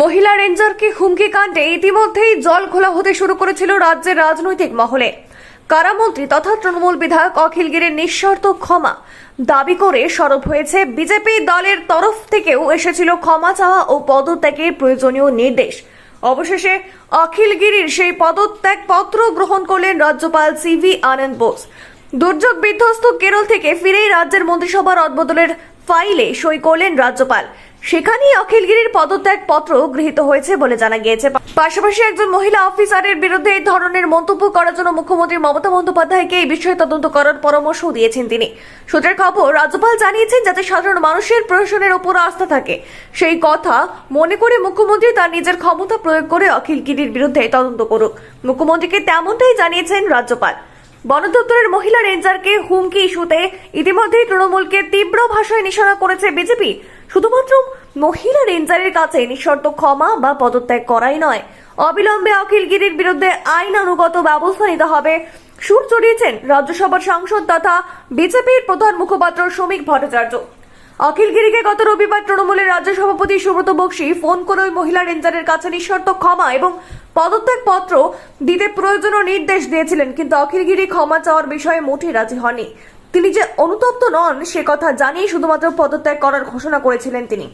মহিলা রেঞ্জারকে হুমকি কাণ্ডে ইতিমধ্যেই জল খোলা হতে শুরু করেছিল রাজ্যের রাজনৈতিক মহলে। কারামন্ত্রী তথা তৃণমূল বিধায়ক অখিল গিরির নিঃশর্ত ক্ষমা দাবি করে সরব হয়েছে। বিজেপি দলের তরফ থেকেও এসেছিল ক্ষমা চাওয়া ও পদত্যাগের প্রয়োজনীয় নির্দেশ। অবশেষে অখিল গিরির সেই পদত্যাগ পত্র গ্রহণ করলেন রাজ্যপাল সিভি আনন্দ বোস। দুর্যোগ বিধ্বস্ত কেরল থেকে ফিরেই রাজ্যের মন্ত্রিসভার অদবদলের ফাইলে সই করলেন রাজ্যপাল। সেখানেই অখিলগিরির পদত্যাগ পত্র গৃহীত হয়েছে বলে জানা গিয়েছে। পাশাপাশি একজন মহিলা অফিসারের বিরুদ্ধে এই ধরনের মন্তব্য করার জন্য মুখ্যমন্ত্রী মমতা বন্দ্যোপাধ্যায়কে এই বিষয়ে তদন্ত করার পরামর্শ দিয়েছেন তিনি। সূত্রের খবর, রাজ্যপাল জানিয়েছেন যাতে সাধারণ মানুষের প্রশাসনের উপর আস্থা থাকে। সেই কথা মনে করে মুখ্যমন্ত্রী তার নিজের ক্ষমতা প্রয়োগ করে অখিলগিরির বিরুদ্ধে তদন্ত করুক। মুখ্যমন্ত্রীকে তেমনটাই জানিয়েছেন রাজ্যপাল। বন দপ্তরের মহিলা রেঞ্জারকে হুমকি ইস্যুতে ইতিমধ্যেই তৃণমূলকে তীব্র ভাষায় নিশানা করেছে বিজেপি। শুধুমাত্র মহিলা রেঞ্জারের কাছে নিঃশর্ত ক্ষমা বা পদত্যাগ করাই নয়। অবিলম্বে অখিলগিরির বিরুদ্ধে আইনানুগত ব্যবস্থা নিতে হবে। সুর চড়িয়েছেন রাজ্যসভার সাংসদ তথা বিজেপির প্রধান মুখপাত্র শ্রমিক ভট্টাচার্য। অখিলগিরিকে গত রবিবার তৃণমূলের রাজ্য সভাপতি সুব্রত বক্সি ফোন করে ওই মহিলা রেঞ্জারের কাছে নিঃশর্ত ক্ষমা এবং পদত্যাগ পত্র দিতে প্রয়োজনীয় নির্দেশ দিয়েছিলেন, কিন্তু অখিলগিরি ক্ষমা চাওয়ার বিষয়ে মোটেই রাজি হননি। তিনি যে অনুতপ্ত নন, সে কথা জানিয়ে শুধুমাত্র পদত্যাগ করার ঘোষণা করেছিলেন তিনি।